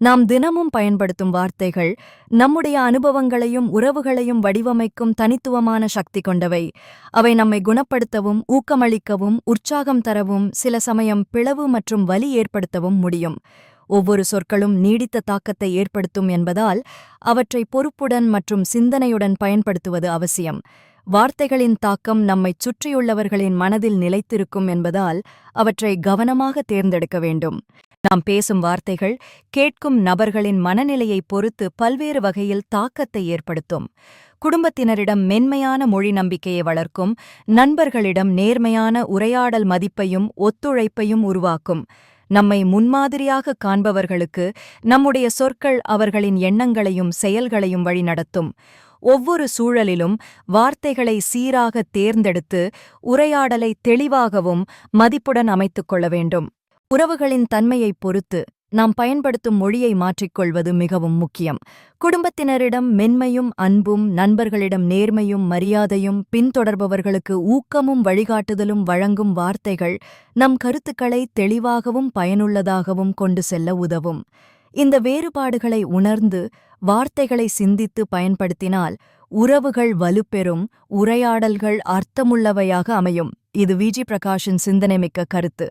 நாம் தினமும் பயன்படுத்தும் வார்த்தைகள் நம்முடைய அனுபவங்களையும் உறவுகளையும் வடிவமைக்கும் தனித்துவமான சக்தி கொண்டவை. அவை நம்மை குணப்படுத்தவும் ஊக்கமளிக்கவும் உற்சாகம் தரவும் சில சமயம் பிளவு மற்றும் வலி ஏற்படுத்தவும் முடியும். ஒவ்வொரு சொற்களும் நீடித்த தாக்கத்தை ஏற்படுத்தும் என்பதால் அவற்றை பொறுப்புடன் மற்றும் சிந்தனையுடன் பயன்படுத்துவது அவசியம். வார்த்தைகளின் தாக்கம் நம்மைச் சுற்றியுள்ளவர்களின் மனதில் நிலைத்திருக்கும் என்பதால் அவற்றை கவனமாக தேர்ந்தெடுக்க வேண்டும். நாம் பேசும் வார்த்தைகள் கேட்கும் நபர்களின் மனநிலையைப் பொறுத்து பல்வேறு வகையில் தாக்கத்தை ஏற்படுத்தும். குடும்பத்தினரிடம் மென்மையான மொழி நம்பிக்கையை வளர்க்கும் நண்பர்களிடம் நேர்மையான உரையாடல் மதிப்பையும் ஒத்துழைப்பையும் உருவாக்கும். நம்மை முன்மாதிரியாக காண்பவர்களுக்கு நம்முடைய சொற்கள் அவர்களின் எண்ணங்களையும் செயல்களையும் வழிநடத்தும். ஒவ்வொரு சூழலிலும் வார்த்தைகளை சீராக தேர்ந்தெடுத்து உரையாடலை தெளிவாகவும் மதிப்புடன் அமைத்துக் கொள்ள வேண்டும். உறவுகளின் தன்மையைப் பொறுத்து நாம் பயன்படுத்தும் மொழியை மாற்றிக்கொள்வது மிகவும் முக்கியம். குடும்பத்தினரிடம் மென்மையும் அன்பும் நண்பர்களிடம் நேர்மையும் மரியாதையும் பின்தொடர்பவர்களுக்கு ஊக்கமும் வழிகாட்டுதலும் வழங்கும் வார்த்தைகள் நம் கருத்துக்களை தெளிவாகவும் பயனுள்ளதாகவும் கொண்டு செல்ல உதவும். இந்த வேறுபாடுகளை உணர்ந்து வார்த்தைகளை சிந்தித்து பயன்படுத்தினால் உறவுகள் வலுப்பெறும் உரையாடல்கள் அர்த்தமுள்ளவையாக அமையும். இது விஜி பிரகாஷின் சிந்தனைமிக்க கருத்து.